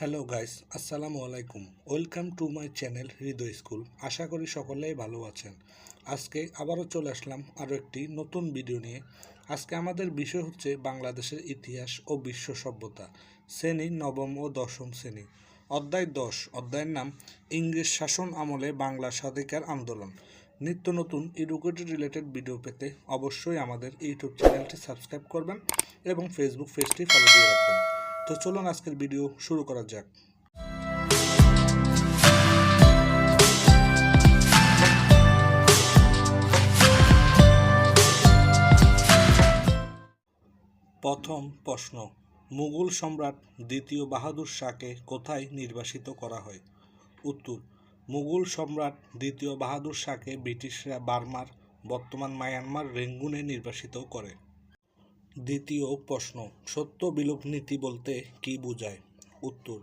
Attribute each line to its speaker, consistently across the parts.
Speaker 1: Hello guys আসসালামু আলাইকুম welcome to my channel Hridoy school আশা করি সকলেই ভালো আছেন। আজকে আবারও চলে আসলাম আরও একটি নতুন ভিডিও নিয়ে। আজকে আমাদের বিষয় হচ্ছে বাংলাদেশের ইতিহাস ও বিশ্ব সভ্যতা। শ্রেণি, নবম ও দশম শ্রেণি। অধ্যায় দশ। অধ্যায়ের নাম, ইংরেজ শাসন আমলে বাংলা স্বাধিকার আন্দোলন। নিত্য নতুন এডুকেটেড রিলেটেড ভিডিও পেতে অবশ্যই আমাদের ইউটিউব চ্যানেলটি সাবস্ক্রাইব করবেন এবং ফেসবুক পেজটি ফলো দিয়ে রাখবেন। তো চলুন আজকের ভিডিও শুরু করা যাক। প্রথম প্রশ্ন, মুঘল সম্রাট দ্বিতীয় বাহাদুর শাহকে কোথায় নির্বাসিত করা হয়? উত্তর, মুঘল সম্রাট দ্বিতীয় বাহাদুর শাহকে ব্রিটিশরা বার্মার, বর্তমান মায়ানমার রেঙ্গুনে নির্বাসিত করে। দ্বিতীয় প্রশ্ন, সত্য বিলোপ নীতি বলতে কি বোঝায়? উত্তর,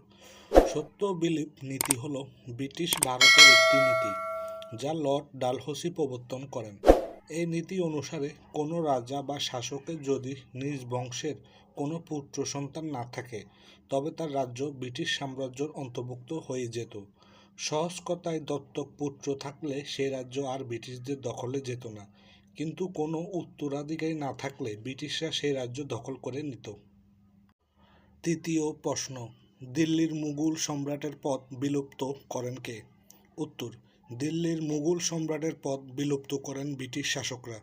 Speaker 1: সত্য বিলোপ নীতি হলো ব্রিটিশ ভারতের একটি নীতি যা লর্ড ডালহৌসি প্রবর্তন করেন। এই নীতি অনুসারে কোনো রাজা বা শাসকের যদি নিজ বংশের কোনো পুত্র সন্তান না থাকে, তবে তার রাজ্য ব্রিটিশ সাম্রাজ্যের অন্তর্ভুক্ত হয়ে যেত। সহজ কথায় দত্তক পুত্র থাকলে সে রাজ্য আর ব্রিটিশদের দখলে যেত না। কিন্তু কোনো উত্তরাধিকারী না থাকলে ব্রিটিশরা সেই রাজ্য দখল করে নিত। তৃতীয় প্রশ্ন, দিল্লির মুঘল সম্রাটের পদ বিলুপ্ত করেন কে? উত্তর, দিল্লির মুঘল সম্রাটের পদ বিলুপ্ত করেন ব্রিটিশ শাসকরা।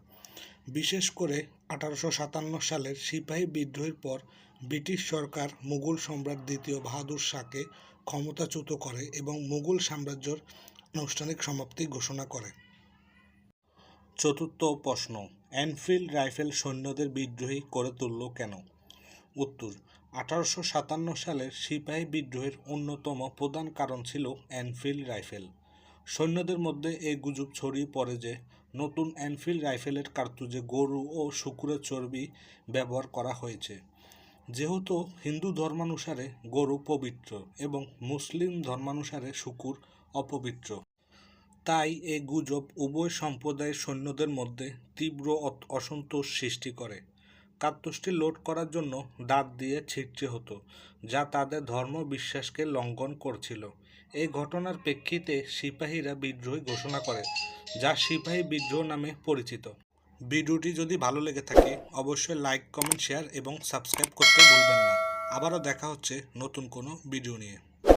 Speaker 1: বিশেষ করে আঠারোশো সাতান্ন সালের সিপাহী বিদ্রোহের পর ব্রিটিশ সরকার মুঘল সম্রাট দ্বিতীয় বাহাদুর শাহকে ক্ষমতাচ্যুত করে এবং মুঘল সাম্রাজ্যের আনুষ্ঠানিক সমাপ্তি ঘোষণা করে। চতুর্থ প্রশ্ন, এনফিল্ড রাইফেল সৈন্যদের বিদ্রোহী করে তুলল কেন? উত্তর, আঠারোশো সাতান্ন সালের সিপাহী বিদ্রোহের অন্যতম প্রধান কারণ ছিল এনফিল্ড রাইফেল। সৈন্যদের মধ্যে এই গুজব ছড়িয়ে পড়ে যে, নতুন এনফিল্ড রাইফেলের কার্তুজে গরু ও শুকুরের চর্বি ব্যবহার করা হয়েছে। যেহেতু হিন্দু ধর্মানুসারে গরু পবিত্র এবং মুসলিম ধর্মানুসারে শুকুর অপবিত্র। তাই এই গুজব উভয় সম্প্রদায়ের সৈন্যদের মধ্যে তীব্র অসন্তোষ সৃষ্টি করে। কার্তুজটি লোড করার জন্য দাঁত দিয়ে ছিটছে হতো, যা তাদের ধর্ম বিশ্বাসকে লঙ্ঘন করছিল। এই ঘটনার প্রেক্ষিতে সিপাহীরা বিদ্রোহী ঘোষণা করে, যা সিপাহী বিদ্রোহ নামে পরিচিত। ভিডিওটি যদি ভালো লেগে থাকে, অবশ্যই লাইক, কমেন্ট, শেয়ার এবং সাবস্ক্রাইব করতে ভুলবেন না। আবারও দেখা হচ্ছে নতুন কোনো ভিডিও নিয়ে।